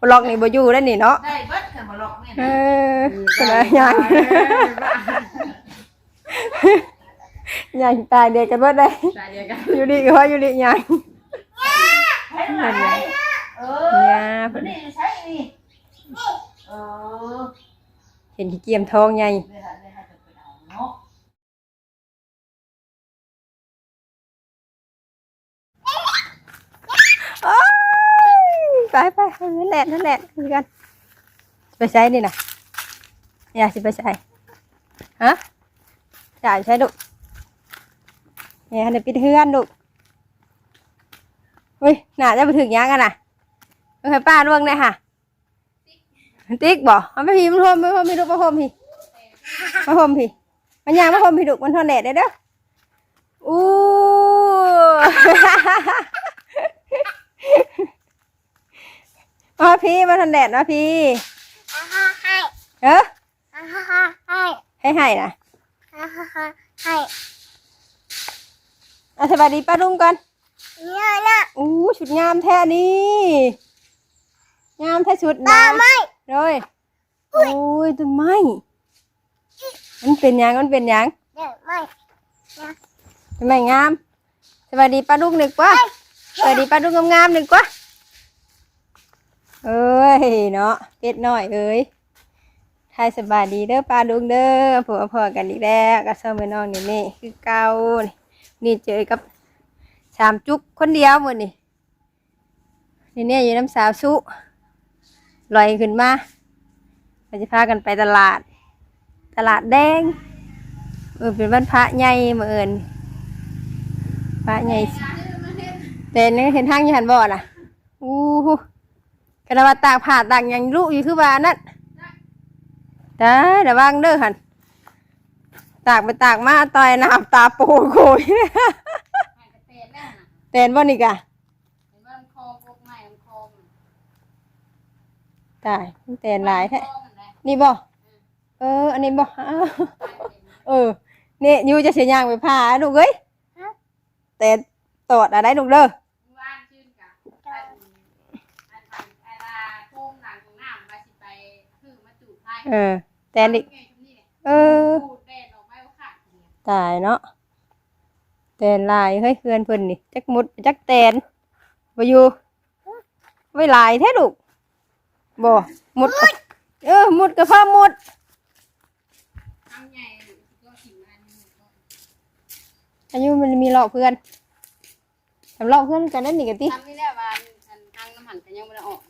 บ่ล็อกนี่บ่อยู่ได้นี่เนาะได้เบิดกันบ่หลอกแม่เอนะอเป็นอะไรยัง ยังตายเด็กกันเบิดได้ ตายเดียวกันอยู่ดีก็ว่าอยู่ดียังเห็นไหมเออเนี่ยมันนี่ใช่นี่เออเห็นขี้เกียมทองไงเลยค่ะเลยค่ะจะไปเอาเนาะ โอ้ย ไปไปนั่นแหละนั่นแหละคุยกันไปใช้นี่นะอยากสิไปใช้ฮะอยากใช้ดุเนี่ยให้ปิดเฮือนดุเฮ้ยหน่าจะไปถึงยังกันน่ะเคยป้าล่วงเลยค่ะ ติ๊กบอกเอาไปพีมันพรมไม่พรมพี่ดุมาพรมพี่มาพรมพี่มันยางมาพรมพี่ดุมันทนแดดได้เด้ออู้ มาพี่มาทันแดดมาพี่ฮ่าฮ่าให้เออฮ่าฮ่าฮ่าให้ให้ให้นะฮ่าฮ่าฮ่าให้อะสวัสดีป้าลุงก่อนเนี่ยนะอู้ชุดงามแท้นี่งามแท้ชุดตานะไม่เลยโอ้ยต้นไม้มันเป็นหยังมันเป็นหยังเดี๋ยวไม่ต้นไม้งามสวัสดีป้าลุงหนึ่งกว่าสวัสดีป้าลุงงามๆหนึ่งกว่า เอ้ยเนาะเป็ดน้อยเอ้ยทายสบายดีเด้อป้าลุงเด้อผัวพ่อกันอีกแล้วก็เศร้าเมื่อน้องนี่นี่คือเก่านี่นี่เจอกับสามจุกคนเดียวหมดนี่นี่เนี่ยอยู่น้ำสาวสุลอยขึ้นมาเราจะพากันไปตลาด ตลาดแดงเออเป็นวันพระใหญ่เมื่อเอินพระใหญ่แต่นี่เห็นทางยี่หันบ่อน่ะอู้ กระว่าตากผ่าตากหยังลุอยู่คือว่านั่นได้ระวังเด้อหันตากไปตากมาต่อยน้ำตาโปโกยให้กระเตนแน่น่ะแตนบ่นี่กะเห็นว่ามันคอพวกใหม่มันคอมันตายมันแตนหลายแท้คอมันแหละนี่บ่เออ อันนี้บ่อ้าวเออนี่ยูจะเสียยางไปผ่าลูกเอ้ยแต่ตอดอะไรลูกเด้อ ว่านชื่นกะอันอันอันอันอาโค้งหลังของน้ำมาสิไปคือมาจูบไทย เออ แตนอีกไงทุกนี่เนี่ยเออพูดแดดออกไปว่าขาดเนี่ยตายเนาะแตนลายเฮ้ยเพื่อนเพิ่นนี่จักมุดจักแตนบ่อยู่ไว้ลายแท้ลูกบ่มุดกับเออมุดกับพ่อมุดทำใหญ่ก็ถิ่นมานี่ก็อายุมันมีหลอกเพื่อนสำหรับเพื่อนกันนั่นนี่กันติทำนี่แหละว่าอันทางน้ำหันกันยังไม่ได้ออก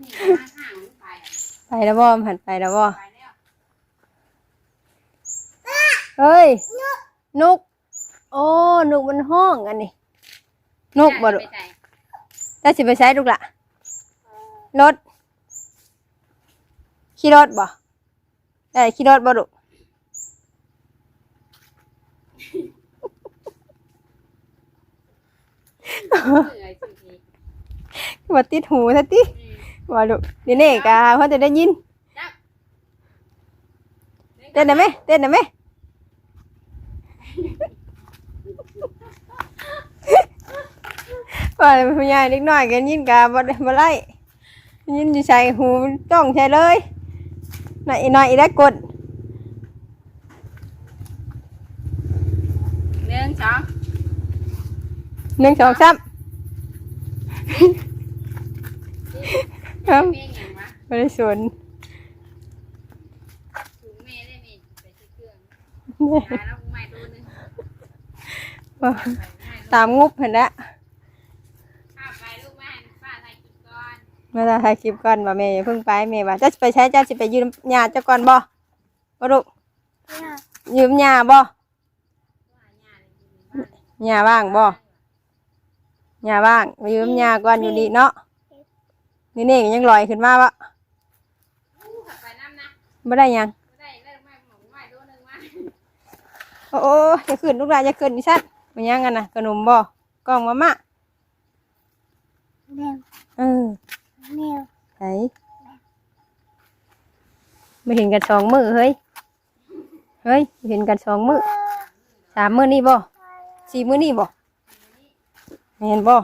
นี่มาทาง ไปไปแล้วบ่มันหันไปแล้วบ่ไปแล้วเฮ้ยนกโอ้นกมันห้องอันนี้นกบ่ลูกไปใส่แล้วสิไปใช้ลูกล่ะรถขี่รถบ่ได้ขี่รถบ่ลูกเหนื่อยสิทีว่าติดหูซะติอืม ว่าลูกนี่นี่กะเพิ่นจะได้ยินจับเต้นได้ไหมเต้นได้ไหมว่าผู้ใหญ่เล็กน้อยกันยินกะบ่ได้บ่ไล่ยินอยู่ใส่หูจ้องใส่เลยหน่อยหน่อยได้กดหนึ่งสองหนึ่งสองสาม ครับเมย์อย่างวะบริสุทธิ์ถุงเมย์ได้เมย์ไปที่เครื่องหาแล้วใหม่ตัวหนึงตามงบเห็นแล้วข้าวไปลูกแม่ป้าใส่กินก่อนมาถ่ายคลิปก่อนว่าแม่อย่าเพิ่งไปแม่ว่าจะไปใช้จะสิไปยืมยาเจ้าก่อนบ่บ่ลูกเนี่ยยืมยาบ่ว่าหญ้าเลยกินบ้านยาว่างบ่ยาว่างไปยืมยาก่อนอยู่ดีเนาะ นี่นี่ยังลอยขึ้นมาวะอู้ขับไปน้ำนะไม่ได้หยังไม่ได้ได้ไม่หมองไม่ตัวหนึงมาโอ้โอ้จะขึ้นลูกหลานจะขึ้นดิฉันมันยังกันนะขนมบ่กล่องมามะแมวเออแมวไหนไม่เห็นกันสองมือเฮ้ยเฮ้ยบ่เห็นกันสองมือสามมือนี่บ่สี่มือนี่บ่เห็นบ่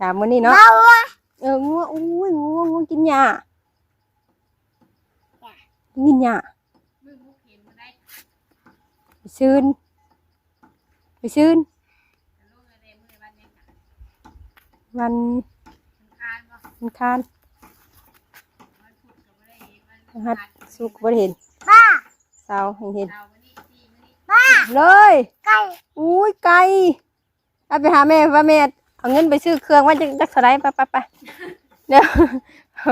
สามมือนี่เนาะ เอาวะเอองัวอุ้ยงัวงัวกินหญ้ากินหญ้ามือมุกเห็นมันได้ไปซื้นไปซื้นแต่ลูกอะไรมือวันนี้ค่ะวันมันคานบ่มันคานมันพูดกับอะไรมันรหัสสุกบ่ได้เห็นป้าเสาให้เห็นเราวันนี้ที่วันนี้ป้าเลยไก่อุ้ยไก่เอาไปหาแม่ว่าแม่ เอาเงินไปซื้อเครื่องว่าจะจักเท่าไหรไปไปไปเดี๋ยว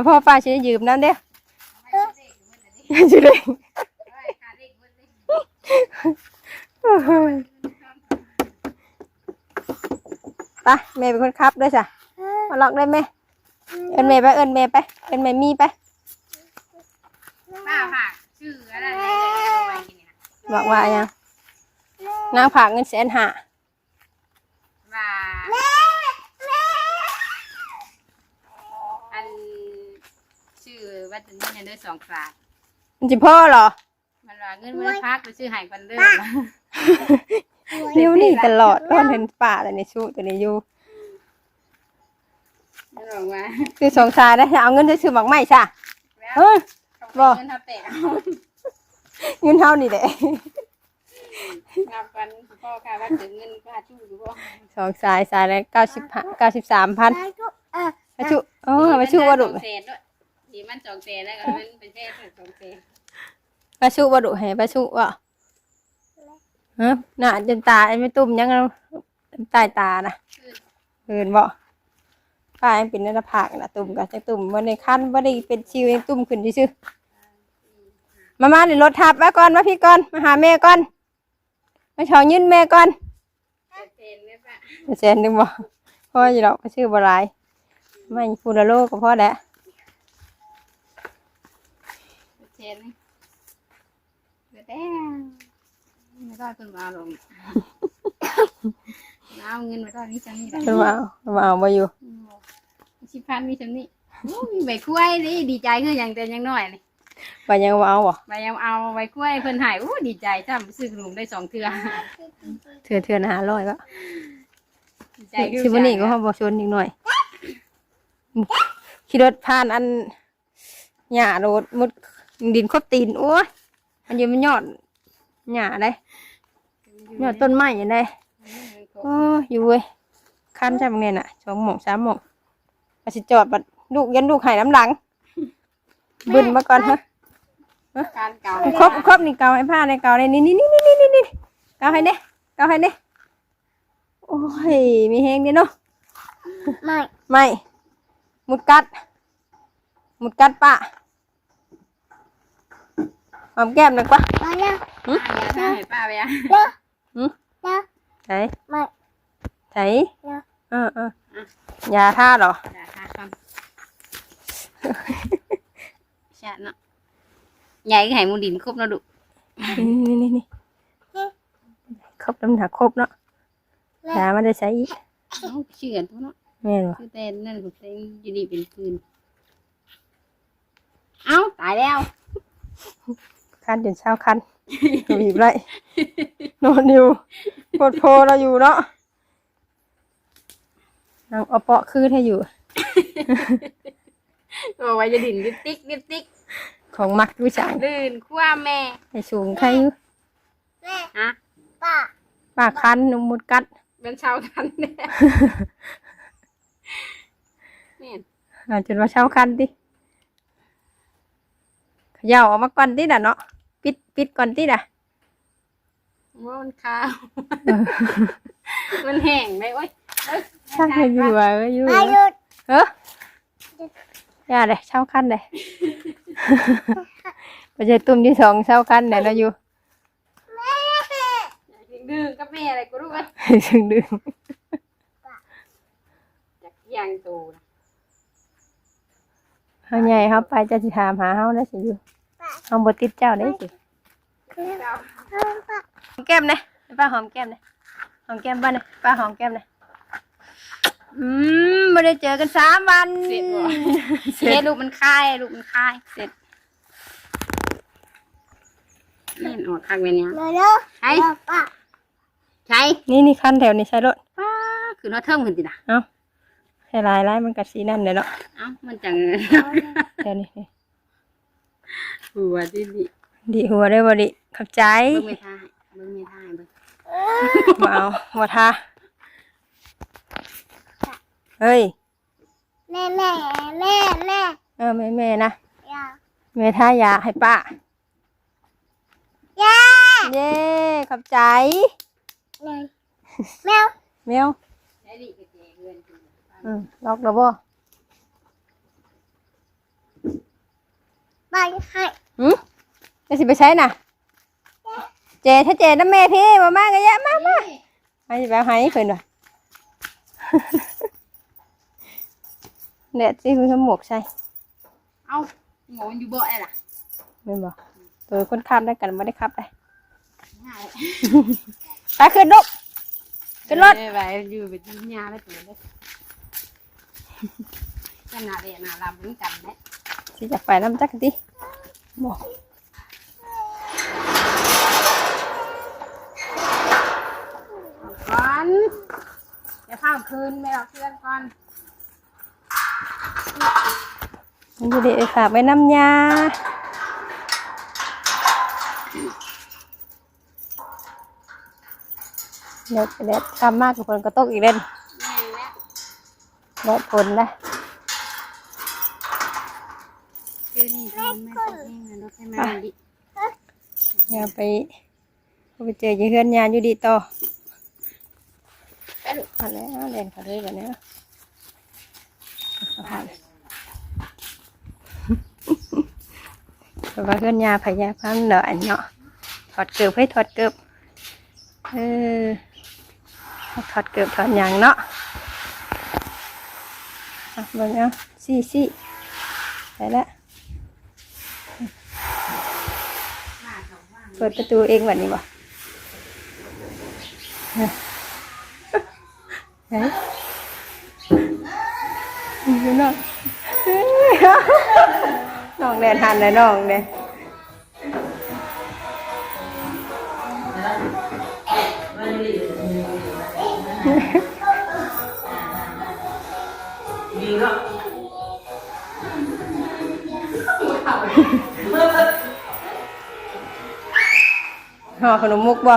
พ่อป้าจะยืมน้ำเด้อไม่ได้เด็กมันอันนี้จะได้ไม่ขาเด็กมันเลยไปแม่เป็นคนขับด้วยจ้ะมาล็อกได้ไหมเอินแม่ไปเอินแม่ไปเอินแม่มีไปป้าผักชื่ออะไรอะไรอะไรกินเนี่ยบอกว่ายังนางผากเงินแสนหาว่าอัน ชื่อว่าจะนี่เนี่ยด้วยสองฝากมันจะพ่อเหรอ มันว่าเงินมันพักไปชื่อหายกันเด้อเร็วนี่ตลอดก็เห็นป่าแต่ในชูแต่ในอยูมันบอกว่าคือสองชายได้เอาเงินไปซื้อหมักไหม้จ้ะแล้วเฮ้ยบ่เงินทับแตกเอาเงินเท่านี่แหละงับกันพ่อค่ะว่าถึงเงินค่าชู้อยู่บ่สองชายชายละเก้าสิบเก้าสิบสามพันไก่ก็เออ มาชุเออมาชุว่าดุสองแสนด้วย ดีมันสองแสนแล้วก็มันเป็นแค่สองแสนมาชุว่าดุให้มาชุว่าฮะน่ะจนตาไอ้ไม่ตุ่มยังเอาใต้ตานะเห็นบ่ป้ายังเป็นหน้าผากนะตุ่มกับจะตุ่มวันในขั้นว่าได้เป็นชิวยังตุ่มขึ้นที่ซื่อมามาเดี๋ยวรถทับมาก่อนมาพี่ก่อนมาหาแม่ก่อนมาชอยืนแม่ก่อนแสนเลยป่ะเซนหนึงบ่พ่ออยู่ดอกก็ชื่อบ่หลายไม่พูดละโลก็พอแล้ว แสนเดี๋ยวแต่ไม่ได้คนมาลงเอาเงินมาตอนนี้จังนี่แหละเพิ่นมาเอาเพิ่นมาเอาบ่อยู่สิพันมีจังนี่มีใบกล้วยนี่ดีใจคืออย่างแต่ยังน้อยนี่ว่ายังว่าเอาบ่ใบยังเอาใบกล้วยเพิ่นใหายอู้ดีใจจ้ำซื้อขนมได้สองเทื่อเถื่อเถื่อหาร้อยก็ดีใจคือสิบ่นี่ก็เฮาบ่ชนอีกหน่อยขี่รถผ่านอันหญ้าโรดมุด ดินครบตีนโอ้ยมันอยู่มันยอดหญ้าได้ยอดต้นไม้อย่างได้โอ้ยอยู่เว้ยคันจังเนี่ยน่ะสองหม่องสามหม่องก็สิจอดบัดลูกยันลูกให้น้ำหลังบึนมาก่อนฮะการเก่าครบครบนี่เกาให้ผ้าในเกาในนี่นี่นี่นี่นี่นี่เกาให้เด้เกาให้เด้โอ้ยมีแฮงเดีเนาะไม่ไม่มุดกัด มุดกัดปะ หอมแก้มหน่อยปะมาแล้วป้าให้ป้าไปอะเด้อหืมเด้อไหนไม่ไหนเด้อเออเอออยาท่าเหรออย่าหาคำใช่เนาะใหญ่ก็ให้มูดินครบเนาะดุนี่นี่นี่ครบน้ำหนักครบเนาะยามันได้ใช้อีกเอ้าเชื่อตัวเนาะแม่นบ่คือแต่นั่นคือแต่อยู่ดีเป็นคืนเอ้าตายแล้ว คันจนเช้าคันบีบไรนอนอยู่โคตรโพเราอยู่เนาะนางเอาเปาะคืนให้อยู่โอ้ยจะดินลิปติ๊กลิปติ๊กของมักวิจังลื่นคว้าแม่ให้สูงใครอยู่แม่ฮะป้าปากคันนมมุดกัดเป็นชาวกันเนี่ยนี่อาจนว่าเช้าคันดิเข ย่าออกมาก่อนติด่ะเนาะปิดปิดก่อนติด่ะว่ามันขาว มันแห้งเลยโอ้ยเอ้ยช่างให้อยู่อะเอ้ยอยู่มาหยุดเอออย่าเลยเช้าคันเลยไปเจอตุ่มที่สองเช้าคันเดี๋ยวเราอยู่ดื้อกับแม่อะไรกูรู้ไหมถึงดึงอยากย่างตูนะเขาใหญ่เขาไปจะสิถามหาเขาได้สิอยู่ เขาบติดเจ้าได้สิเจ้าป้าหอมแก้มเลยป้าหอมแก้มเลยหอมแก้มบ้านเลยป้าหอมแก้มเลยอืมไม่ได้เจอกันสามวันเสร็จบ่ เสร็เฮ็จดลูกมันคายลูกมันคายเสร็จนี่ออกข้างเวียนยังมาแล้วใช่ป้าใช่นี่นี่คันแถวนี้ใช่รถป้าคือน้อเทิมขึ้นสินะเอาให้ลายลายมันก็สีนั่นเลยเนาะเอ้ามันจังเดี๋ยวนี้นี่ หัวดิดิดีหัวได้บ่ดิขับใจเบิ่งไม่ท่ายเบิ่งไม่ท่ายเบิ่งมาเอาบ่ทาเฮ้ยแม่แม่แม่แม่เออแม่แม่นะยาแม่ทายาให้ป้า ยาเย้ขับใจ แมวแมวแมวได้ดิกระเจเงินกินอืมล็อกแล้วบ่ ไปให้หืมจะสิไปใช้น่ะ เจถ้าเจน้ำแม่พี่มามากันยะมามาให้สิไปเอาให้เพิ่นว่ะเด็ดสิคุณสมหมวกใส่เอ้าโง่อยู่บ่ไอ้ล่ะแม่นบ่ตัวคนขับได้กันบ่ได้ขับได้ง่ายไปขึ้นลูกขึ้นรถไปอยู่ไปกินยาไปตัวเลยขนาดเด็กน่ารักเหมือนกันแหละ สิอยากไปน้ำจักติบ่ก่อนเดี๋ยวข้ามคืนไม่เอาเพื่อนก่อนมันจะได้ฝากไว้น้ำยาเด็ดเด็ดกำมากกับคนก็ตกอีกเล่นแม่และเด็ดผลนะ คือนี่ทำไม่ตกเองนะรถให้มาดิอย่าไปเอาไปเจอเพื่อนยานอยู่ดีต่อมาแล้วเล่นเขาเลยแบบนี้เอาผ่านแต่ว่าเพื่อนยาพยาพันเดาอันเนาะถอดเกือบให้ถอดเกือบเออถอดเกือบถอดหยางเนาะอะเบิ่งเอาซี่ซี่ไปแล้ว ปิดประตูเองวันนี้บ่เฮ้ยเฮ้ยดูน้องน้องแดนหันเลยน้องเนี่ย ห่อขนมมุกบ่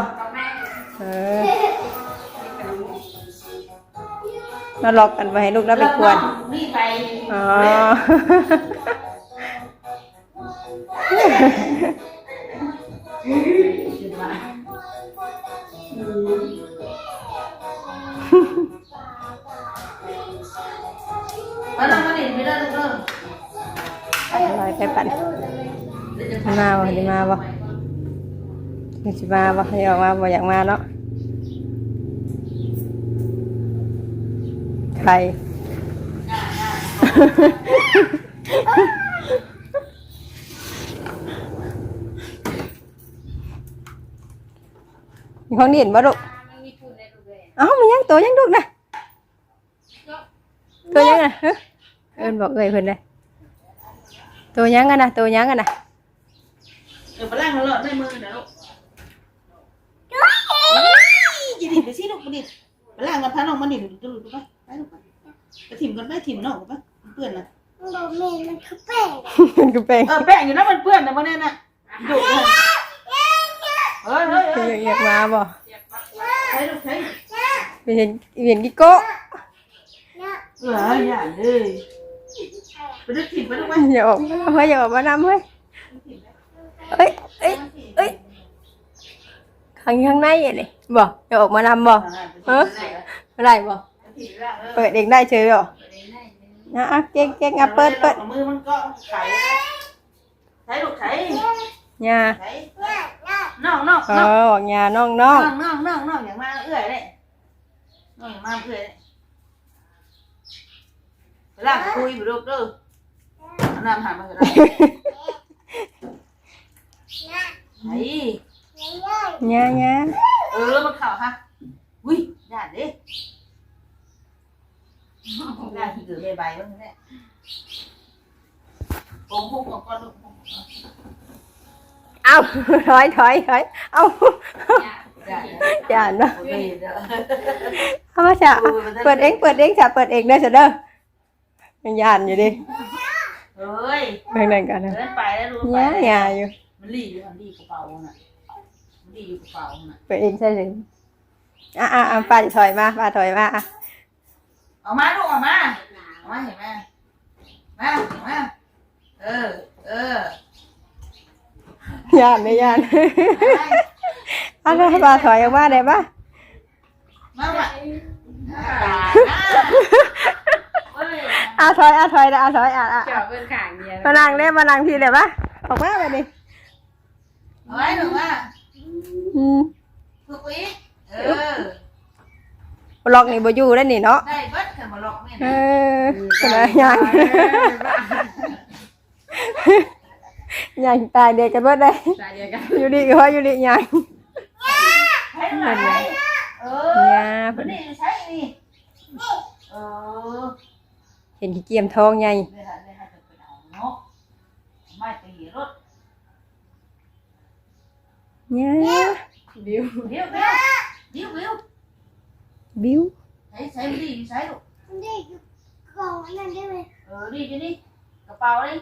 เออมาหลอกกันไปให้ลูกแล้วไปกวนนี่ไปอ๋อแล้วเรามาเล่นไม่ได้ลูกเอออะไรไปปั่นมาบ่ได้มาบ่อยา กสิมาบ่อยากมาบ่อยากมาเนาะใคร มีของเด่นบ่ลูกเอ้ามันยังตัวยังลูกนะตัวยังอะเอินบอกเอ้ยเพิ่นเลยตัวยังกันนะตัวยังกันนะเดี๋ยวไปล้างแล้วในมือนะลูกจีดิไป สิลูกมาดิไปล้างกันพาน้องมาดิดูดูดูไปไปลูกไปไปถิ่มกันไปถิ่มน้องกันไปเปื้อนนะบอกแม่มันคือแป้งมันก็เป็นเออแป้งอยู่นะมันเปื้อนนะมันเนี่ยนะดูเฮ้ยเฮ้ยเฮ้ยอยากอยากมาบ่ใช้ลูกใช้ไปเห็นเห็นกิโก้เนี่ยเอออย่าเลยไปดูถิ่มไปลูกไปอย่าออกมาเฮ้ยอย่าออกมานำเฮ้ยเอ้ยเอ้ยเอ้ย ข้างข้างในอะนี่บ่อย่าออกมานำบ่เอออะไรบ่เปิดเองได้เฉยบ่นะอะเก่งเก่งอะเปิดเปิดมือมันก็ไข่ใช้ลูกใช้ย่าใช้เนี่ยเนี่ยน้องน้องเอน้องอบอกย่าน้องน้น้อองงน้องน้องน้องอย่างมาเอื้อยเลยน้องอย่างมาเอื้อยเลยไปล้างคุยไปลูกเด้อเอาน้ำหามาเถอะนะไอ้เนี่ ยย่าย่าเออมันเข่าฮะอุ้ยญาติเด้ญาติที่เกิดใบๆบ้างเนี่ยปงพุ่งออกก่อนลูกเอาถอยถอยถอยเอาญาติอย่าเนาะโอเคเด้อเอามาจ้ะเปิดเองเปิดเองจ้ะเปิดเองได้อจ้ะเด้อมันย่านอยู่ดิเอ้ยเบิ่งนั่นกันนะเดินไปแล้วรู้ไปย่าแล้วย่าอยู่มันรีอยู่มันรีกระเป๋าน่ะ มันรีอยู่กระเป๋าน่ะไปเองใช่เลยอะอะอะป้าถอยมาป้าถอยมาอะเอามาลูกเอามาเอามาเห็นไหมมามาเออ เออย่านไม่ย่านไปอะแล้วป้าถอยออกมาได้ปะมาว่ะตายนะเอ้ยอะถอยอะถอยนะอะถอยอะอะเจาะเบิ่งข้างเดียวมานั่งได้มานั่งทีได้ปะออกมาไปดิเอาไว้หนูว่า อืมฝึกอีกเออล็อกนี่บ่อยู่ได้วนี่เนาะได้เบิดกันมาหลอกแม่เอนะอขนาดย่างย่างตายเด็กกันเบิดได้สายเดียวกันอยู่ดีก็ว่าอยู่ดีย่างให้หน่อยเออย่ามัเพิ่นนนี่ใช่นี่เออเห็นขี้เกียมทองใหญ่เลยฮะเลยฮะจะไปเอาเนาะไม่ตีรถย่าบิวเดี๋ย วเดี๋ยวเดี๋ยวเดี๋ยวบิ้วใช้ใช้ดีใช้ลูกมันได้อยู่กล่องอันนั้นได้ไหมเออดีดีนี่กระเป๋าดิ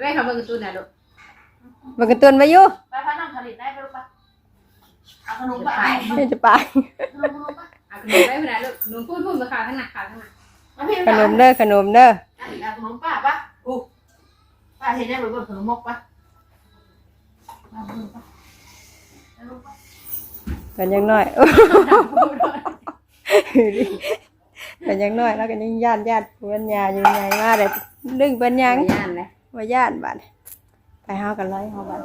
แม่มันได้อยู่นี่เออใหญ่ป่ะเฮ้ยอืมล่างอร่อยอร่อยจะค่อยกระดิ่งอยู่เลยผมผมหน้านะเฮ้ยเฮ้ยเออเลยจะไปเบิ่งเนาะได้ถึงบ้านเบิ่งเนาะแม่เขาเบิ่งการ์ตูนน่ะลูกมันกระตุ้นมาอยู่ไปพาน้องผลิตได้ไปลูกปะเอาขนมไปเอาไม่จะไปขนมขนมปะเอาขนมได้พุ่นน่ะลูกขนมพูดพูดมาขาวทั้งหนักขาวทั้งหนักมาพี่ขนมเด้อขนมเด้อเอาขนมป้าปะอู้ป้าเห็นได้ไปเบิ่งขนมมกปะมาเบิ่งปะเอาลูกปะกันยังน้อยกันยังน้อยแล้วกันยังญาติญาติปัญญาอยู่ใหญ่มาเลยดึงปัญญายังย่านเลย ว่าญาติบัดไปเฮากันร้อยเฮาบัด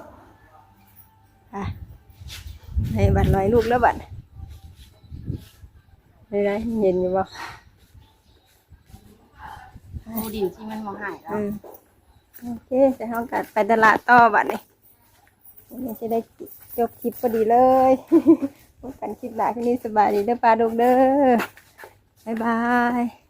ไปให้บัดร้อยลูกแล้วบัดได้ไรเย็นอยู่บ่ดูดิที่มันมองหายแล้ว อืมโอเคจะเฮากันไปตลาดต่อบัดนี่วันนี้จะได้จบคลิปพอดีเลยพบกันคลิปหน้าที่นี้สบายดีเด้อปลาดุกเด้อบ๊ายบาย